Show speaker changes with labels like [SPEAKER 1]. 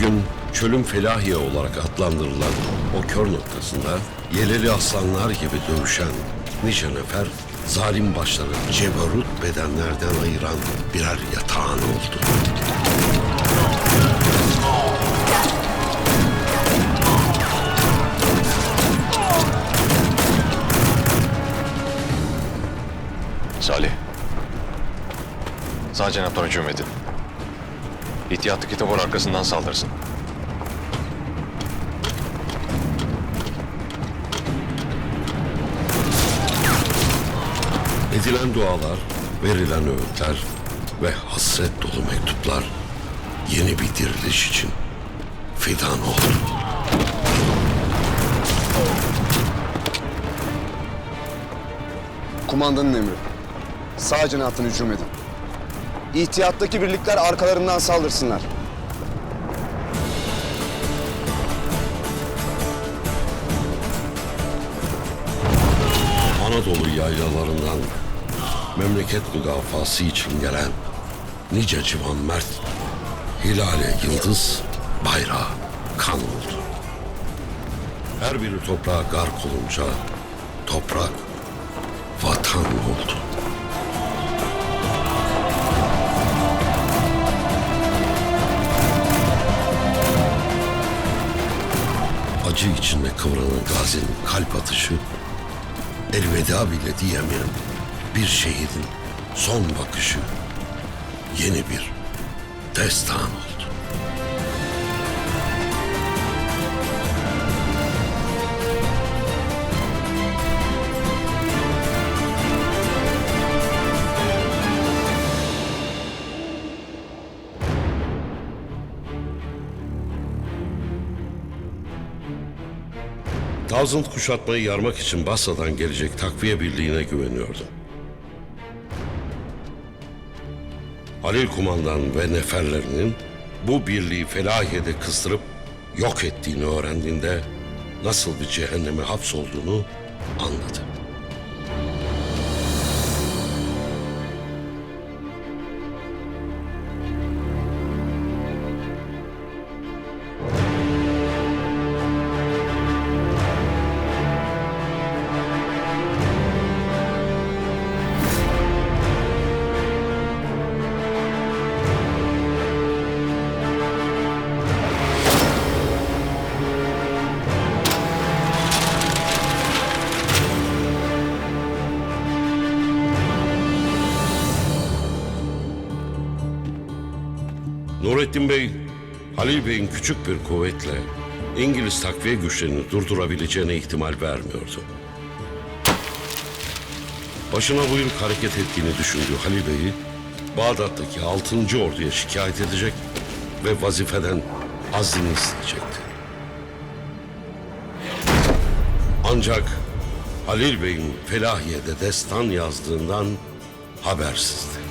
[SPEAKER 1] Bugün çölün felahiye olarak adlandırılan o kör noktasında yeleli aslanlar gibi dövüşen nice nefer zalim başları ceberut bedenlerden ayıran birer yatağın oldu.
[SPEAKER 2] Salih. Sağ cenaptan hücum edin. İhtiyatlı kitap arkasından saldırsın.
[SPEAKER 1] Edilen dualar, verilen öğütler ve hasret dolu mektuplar yeni bir diriliş için fidan oldu.
[SPEAKER 3] Kumandanın emri. Sağ cenahtan hücum edin. İhtiyattaki birlikler arkalarından saldırsınlar.
[SPEAKER 1] Anadolu yaylalarından memleket müdafası için gelen nice civan mert hilale yıldız bayrağı kan oldu. Her biri toprağa gark olunca toprak vatan oldu. Kıvranan gazinin kalp atışı elveda bile diyemeyen bir şehidin son bakışı yeni bir destan oldu. Thousand kuşatmayı yarmak için Basra'dan gelecek takviye birliğine güveniyordum. Halil kumandan ve neferlerinin bu birliği felahiyede kıstırıp yok ettiğini öğrendiğinde nasıl bir cehenneme hapsolduğunu anladı. Nurettin Bey, Halil Bey'in küçük bir kuvvetle İngiliz takviye güçlerini durdurabileceğine ihtimal vermiyordu. Başına buyruk hareket ettiğini düşündüğü Halil Bey'i Bağdat'taki 6. orduya şikayet edecek ve vazifeden azlini isteyecekti. Ancak Halil Bey'in Felahiye'de destan yazdığından habersizdi.